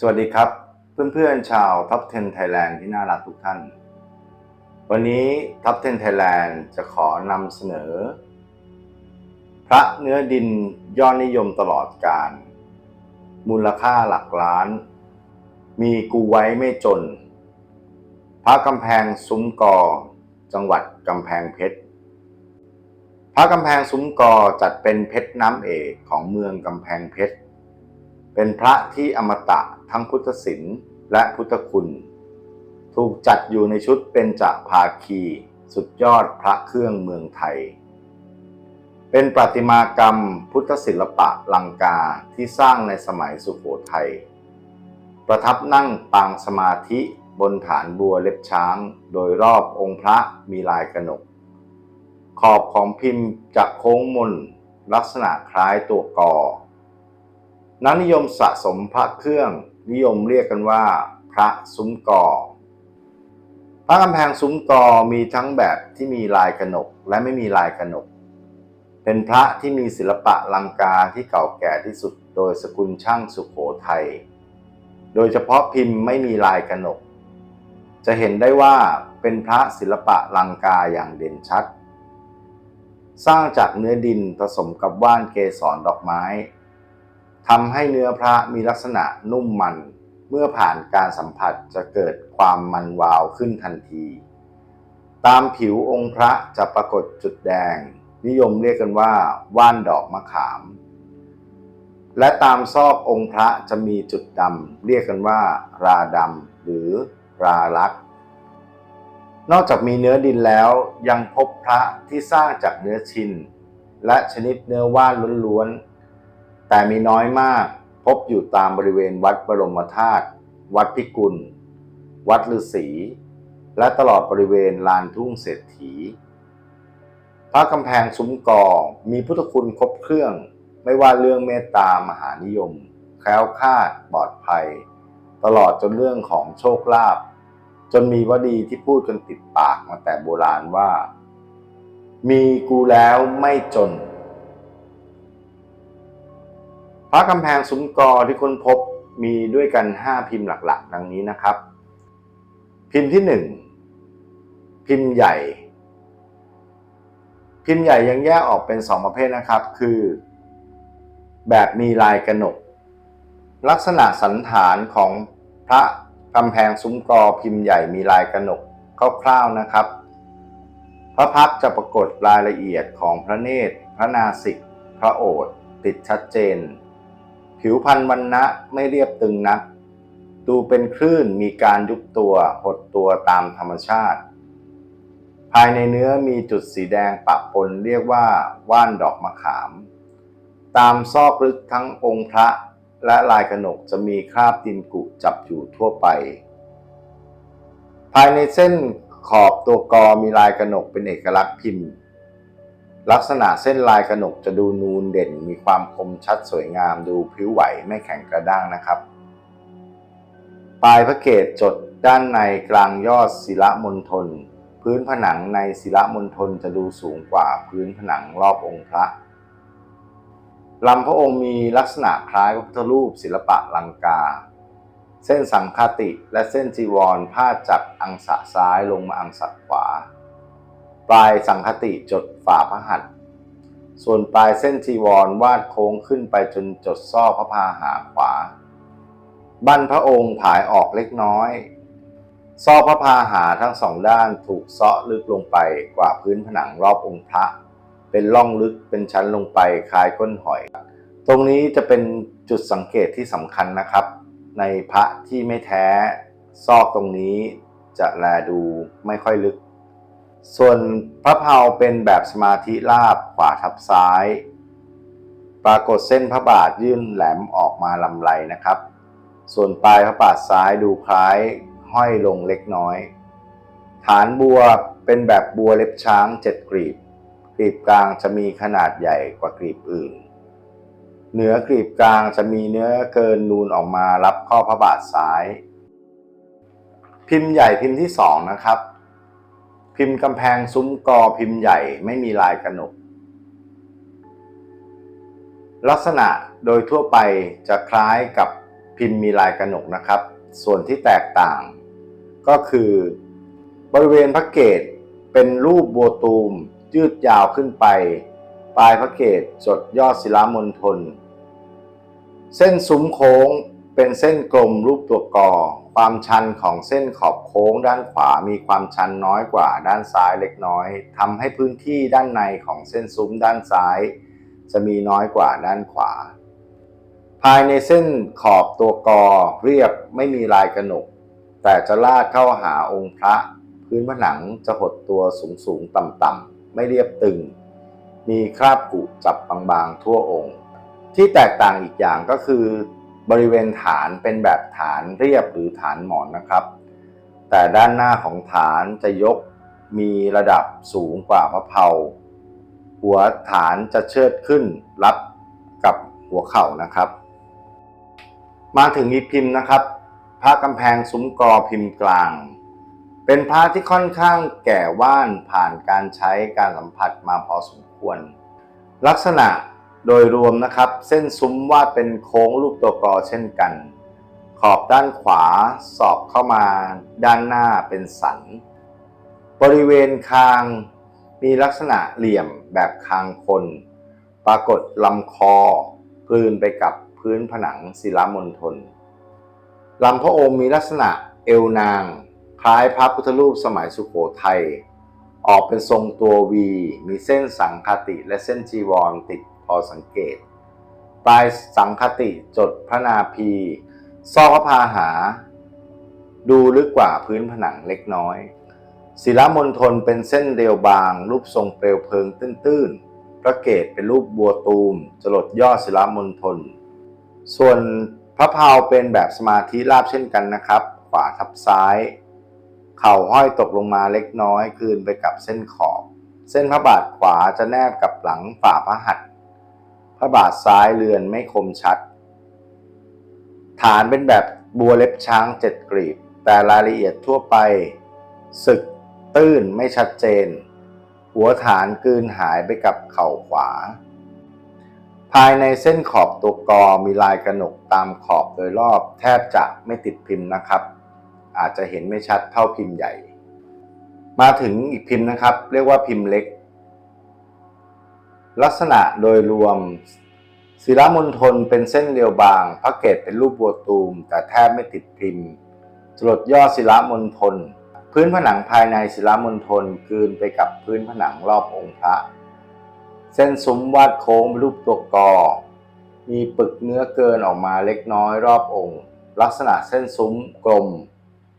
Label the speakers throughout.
Speaker 1: สวัสดีครับ เพื่อนๆชาวท็อป10 Thailand ที่น่ารักทุกท่าน วันนี้ท็อป10 Thailand จะขอนำเสนอ พระเนื้อดินยอดนิยมตลอดการ มูลค่าหลักล้าน มีกูไว้ไม่จน พระกำแพงซุ้มกอ จังหวัดกำแพงเพชร พระกำแพงซุ้มกอจัดเป็นเพชรน้ำเอกของเมืองกำแพงเพชร เป็นพระที่อมตะทั้งพุทธศิลป์และพุทธคุณ ถูกจัดอยู่ในชุดเป็นจัภาคี สุดยอดพระเครื่องเมืองไทย เป็นประติมากรรมพุทธศิลปะลังกาที่สร้างในสมัยสุโขทัย ประทับนั่งปางสมาธิบนฐานบัวเล็บช้าง โดยรอบองค์พระมีลายกระหนก ขอบของพิมพ์จะโค้งมนลักษณะคล้ายตัวกอ นักนิยมสะสมพระเครื่องนิยมเรียกกันว่า พระซุ้มกอ พระกำแพงซุ้มกอมีทั้งแบบที่มีลายกระหนกและไม่มีลายกระหนก เป็นพระที่มีศิลปะลังกาที่เก่าแก่ที่สุดโดยสกุลช่างสุขโขทัย โดยเฉพาะพิมพ์ไม่มีลายกระหนก จะเห็นได้ว่าเป็นพระศิลปะลังกาอย่างเด่นชัด สร้างจากเนื้อดินผสมกับว่านเกสรดอกไม้ ทำให้เนื้อพระมีลักษณะนุ่มมัน เมื่อผ่านการสัมผัสจะเกิดความมันวาวขึ้นทันที ตามผิวองค์พระจะปรากฏจุดแดง นิยมเรียกกันว่าว่านดอกมะขาม และตามซอกองค์พระจะมีจุดดำเรียกกันว่า ราดำหรือราลักษณ์นอกจากมีเนื้อดินแล้วยังพบพระที่สร้างจากเนื้อชิน และชนิดเนื้อว่านล้วน แต่มีน้อยมากพบอยู่ตามบริเวณวัดบรมธาตุวัดพิกุล วัดฤาษีและตลอดบริเวณลานทุ่งเศรษฐี พระกำแพงซุ้มกอมีพุทธคุณครบเครื่อง ไม่ว่าเรื่องเมตตามหานิยม แคล้วคลาดปลอดภัย ตลอดจนเรื่องของโชคลาภจนมีวดีที่พูดกันติดปากมาแต่โบราณว่า มีกูแล้วไม่จน พระกำแพงซุ้มกอที่ค้นพบมีด้วยกัน 5 พิมพ์หลักๆ ดังนี้นะครับ พิมพ์ที่ 1 พิมพ์ใหญ่ พิมพ์ใหญ่ยังแยกออกเป็น 2 ประเภทนะครับ คือ แบบมีลายกระหนก ลักษณะสันฐานของพระกำแพงซุ้มกอพิมพ์ใหญ่มีลายกระหนกคร่าวๆนะครับ พระพักจะปรากฏรายละเอียดของพระเนตร พระนาสิก พระโอษฐ์ติดชัดเจน ผิวพันธ์วันนะไม่เรียบตึงนัก ดูเป็นคลื่นมีการยุบตัวหดตัวตามธรรมชาติ ภายในเนื้อมีจุดสีแดงปะปนเรียกว่าว่านดอกมะขาม ตามซอกลึกทั้งองค์พระและลายกระหนกจะมีคราบดินกุจับอยู่ทั่วไป ภายในเส้นขอบตัวกอมีลายกระหนกเป็นเอกลักษณ์พิมพ์ ลักษณะเส้นลายกระหนกจะดูนูนเด่น มีความคมชัดสวยงามดูพริ้วไหวไม่แข็งกระด้างนะครับ ปลายพระเกศจดด้านในกลางยอดศิลมณฑลพื้นผนังในศิลมณฑลจะดูสูงกว่าพื้นผนังรอบองค์พระลำพระองค์มีลักษณะคล้ายพระพุทธรูปศิลปะลังกา เส้นสังคติและเส้นจีวรพาดจากอังสะซ้ายลงมาอังสะขวา ปลายสังคติจดฝ่าพระหัตถ์ส่วนปลายเส้นจีวรวาดโค้งขึ้นไปจนจดซ่อพระพาหาขวา บั้นพระองค์ผายออกเล็กน้อย ซ่อพระพาหาทั้งสองด้านถูกเซาะลึกลงไปกว่าพื้นผนังรอบองค์พระ เป็นร่องลึกเป็นชั้นลงไปคล้ายก้นหอย ตรงนี้จะเป็นจุดสังเกตที่สำคัญนะครับ ในพระที่ไม่แท้ ซอกตรงนี้จะแลดูไม่ค่อยลึก ส่วนพระเพาเป็นแบบสมาธิราบขวาทับซ้าย ปรากฏเส้นพระบาทยื่นแหลมออกมาลำไรนะครับ ส่วนปลายพระบาทซ้ายดูคล้ายห้อยลงเล็กน้อย ฐานบัวเป็นแบบบัวเล็บช้างเจ็ดกรีบ กรีบกลางจะมีขนาดใหญ่กว่ากรีบอื่น เหนือกรีบกลางจะมีเนื้อเกินนูนออกมารับข้อพระบาทซ้าย พิมพ์ใหญ่พิมพ์ที่สองนะครับ พิมพ์กำแพงซุ้มกอพิมพ์ใหญ่ไม่มีลายกระหนก ลักษณะโดยทั่วไปจะคล้ายกับพิมพ์มีลายกระหนกนะครับ ส่วนที่แตกต่าง ก็คือบริเวณพระเกตเป็นรูปบัวตูม ยืดยาวขึ้นไป ปลายพระเกตจดยอดศิลามณฑลเส้นซุ้มโค้ง เป็นเส้นกลมรูปตัวกอ ความชันของเส้นขอบโค้งด้านขวามีความชันน้อยกว่าด้านซ้ายเล็กน้อยทำให้พื้นที่ด้านในของเส้นซุ้มด้านซ้าย จะมีน้อยกว่าด้านขวา ภายในเส้นขอบตัวกอเรียบไม่มีลายกระหนก แต่จะลาดเข้าหาองค์พระ พื้นผนังจะหดตัวสูงสูงต่ำต่ำไม่เรียบตึง มีคราบกุจับบางๆทั่วองค์ ที่แตกต่างอีกอย่างก็คือ บริเวณฐานเป็นแบบฐานเรียบหรือฐานหมอนนะครับ แต่ด้านหน้าของฐานจะยกมีระดับสูงกว่าพระเพลาหัวฐานจะเชิดขึ้นรับกับหัวเข่านะครับ มาถึงอีกพิมพ์นะครับ พระกำแพงซุ้มกอพิมพ์กลาง เป็นพระที่ค่อนข้างแก่ว่านผ่านการใช้การสัมผัสมาพอสมควร ลักษณะ โดยรวมนะครับเส้นซุ้มวาดเป็นโค้งรูปตัวกอเช่นกัน ขอบด้านขวาสอบเข้ามาด้านหน้าเป็นสัน บริเวณคางมีลักษณะเหลี่ยมแบบคางคน ปรากฏลำคอกลืนไปกับพื้นผนังศิลามณฑลลำพระองค์มีลักษณะเอวนาง คล้ายพระพุทธรูปสมัยสุโขทัยออกเป็นทรงตัววี มีเส้นสังคติและเส้นจีวรติด พอสังเกต ปลายสังคติจดพระนาพี ซอกพาหา ดูลึกกว่าพื้นผนังเล็กน้อย ศิลามณฑลเป็นเส้นเรียวบาง รูปทรงเปลวเพลิงตื้นๆ พระเกศเป็นรูปบัวตูม จรดยอดศิลามณฑล ส่วนพระเพาเป็นแบบสมาธิราบเช่นกันนะครับ ขวาทับซ้ายเข่าห้อยตกลงมาเล็กน้อยคืนไปกับเส้นขอบ เส้นพระบาทขวาจะแนบกับหลังฝ่าพระหัตถ์ พระบาทซ้ายเรือนไม่คมชัด ฐานเป็นแบบบัวเล็บช้างเจ็ดกลีบ แต่รายละเอียดทั่วไปสึกตื้นไม่ชัดเจน หัวฐานกลืนหายไปกับเข่าขวา ภายในเส้นขอบตัวกอมีลายกระหนกตามขอบโดยรอบแทบจะไม่ติดพิมพ์นะครับ อาจจะเห็นไม่ชัดเท่าพิมพ์ใหญ่ มาถึงอีกพิมพ์นะครับ เรียกว่าพิมพ์เล็ก ลักษณะโดยรวม ศิลามณฑลเป็นเส้นเรียวบาง พระเกตเป็นรูปบัวตูม แต่แทบไม่ติดพิมพ์จรดยอดศิลามณฑลพื้นผนังภายในศิลามณฑลกลืนไปกับพื้นผนังรอบองค์พระ เส้นซุ้มวาดโค้งรูปตัวกอ มีปึกเนื้อเกินออกมาเล็กน้อยรอบองค์ ลักษณะเส้นซุ้มกลม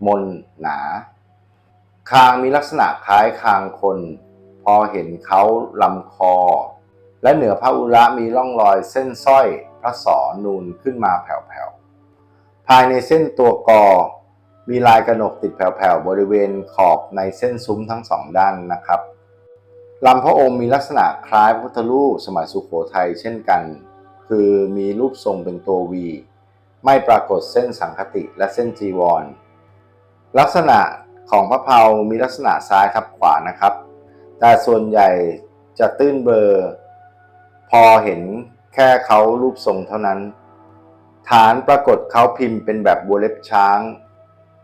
Speaker 1: มนหนา คางมีลักษณะคล้ายคางคน พอเห็นเขาลำคอ และเหนือพระอุระมีร่องรอยเส้นสร้อยพระสอนูนขึ้นมาแผ่วๆ ภายในเส้นตัวกอ มีลายกระหนกติดแผ่วๆ บริเวณขอบในเส้นซุ้มทั้งสองด้านนะครับลำพระองค์มีลักษณะคล้ายพระพุทธรูปสมัยสุโขทัยเช่นกัน คือมีรูปทรงเป็นตัววี ไม่ปรากฏเส้นสังคติและเส้นจีวร ลักษณะของพระเพามีลักษณะซ้ายทับขวานะครับ แต่ส่วนใหญ่จะตื้นเบอร์ พอเห็นแค่เขารูปทรงเท่านั้น ฐานปรากฏเขาพิมพ์เป็นแบบบัวเล็บช้าง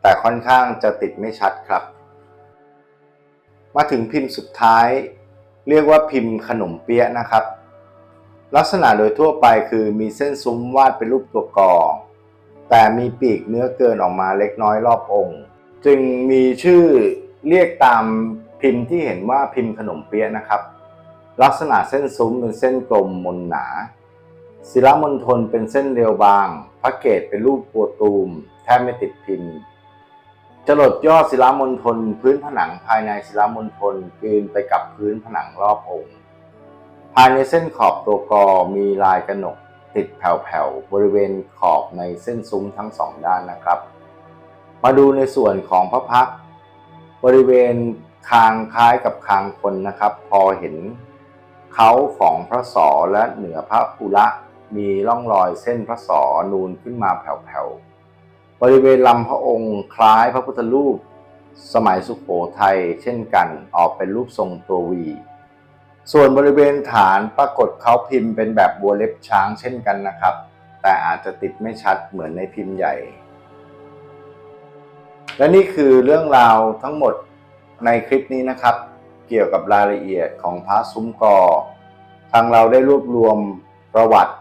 Speaker 1: แต่ค่อนข้างจะติดไม่ชัดครับ มาถึงพิมพ์สุดท้าย เรียกว่าพิมพ์ขนมเปี๊ยะนะครับ ลักษณะโดยทั่วไปคือมีเส้นซุ้มวาดเป็นรูปตัวกอแต่มีปีกเนื้อเกินออกมาเล็กน้อยรอบองค์ จึงมีชื่อเรียกตามพิมพ์ที่เห็นว่าพิมพ์ขนมเปี๊ยะนะครับ ลักษณะเส้นซุ้มเป็นเส้นกลมมนหนา ศิลามณฑลเป็นเส้นเรียวบาง พระเกตเป็นรูปปัวตูม แทบไม่ติดพิมพ์จรดยอดศิลามณฑลพื้นผนังภายในศิลามณฑลกลืนไปกับพื้นผนังรอบองค์ ภายในเส้นขอบตัวกอมีลายกระหนกติดแผ่วๆบริเวณขอบในเส้นซุ้มทั้งสองด้านนะครับ มาดูในส่วนของพระพักบริเวณคางคล้ายกับคางคนนะครับ พอเห็น เขาของพระศอและเหนือพระอุระมีร่องรอยเส้นพระศอนูนขึ้นมาแผ่วๆ บริเวณลำพระองค์คล้ายพระพุทธรูป สมัยสุขโขทัยเช่นกันออกเป็นรูปทรงตัววี ส่วนบริเวณฐานปรากฏเขาพิมพ์เป็นแบบบัวเล็บช้างเช่นกันนะครับ แต่อาจจะติดไม่ชัดเหมือนในพิมพ์ใหญ่ และนี่คือเรื่องราวทั้งหมดในคลิปนี้นะครับ เกี่ยวกับรายละเอียดของพระซุ้มกอ ทางเราได้รวบรวมประวัติ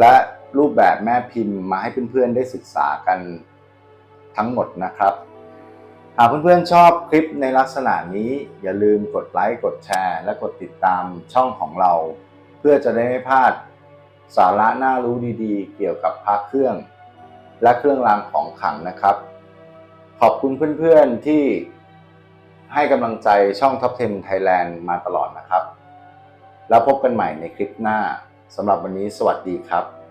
Speaker 1: และรูปแบบแม่พิมพ์มาให้เพื่อนๆได้ศึกษากันทั้งหมดนะครับ หากเพื่อนๆชอบคลิปในลักษณะนี้อย่าลืมกดไลค์กดแชร์ และกดติดตามช่องของเรา เพื่อจะได้ไม่พลาดสาระน่ารู้ดีๆ เกี่ยวกับพระเครื่อง และเครื่องรางของขลังนะครับ ขอบคุณเพื่อนๆที่ ให้กำลังใจช่อง Top 10 Thailand มาตลอดนะครับ แล้วพบกันใหม่ในคลิปหน้าสำหรับวันนี้สวัสดีครับ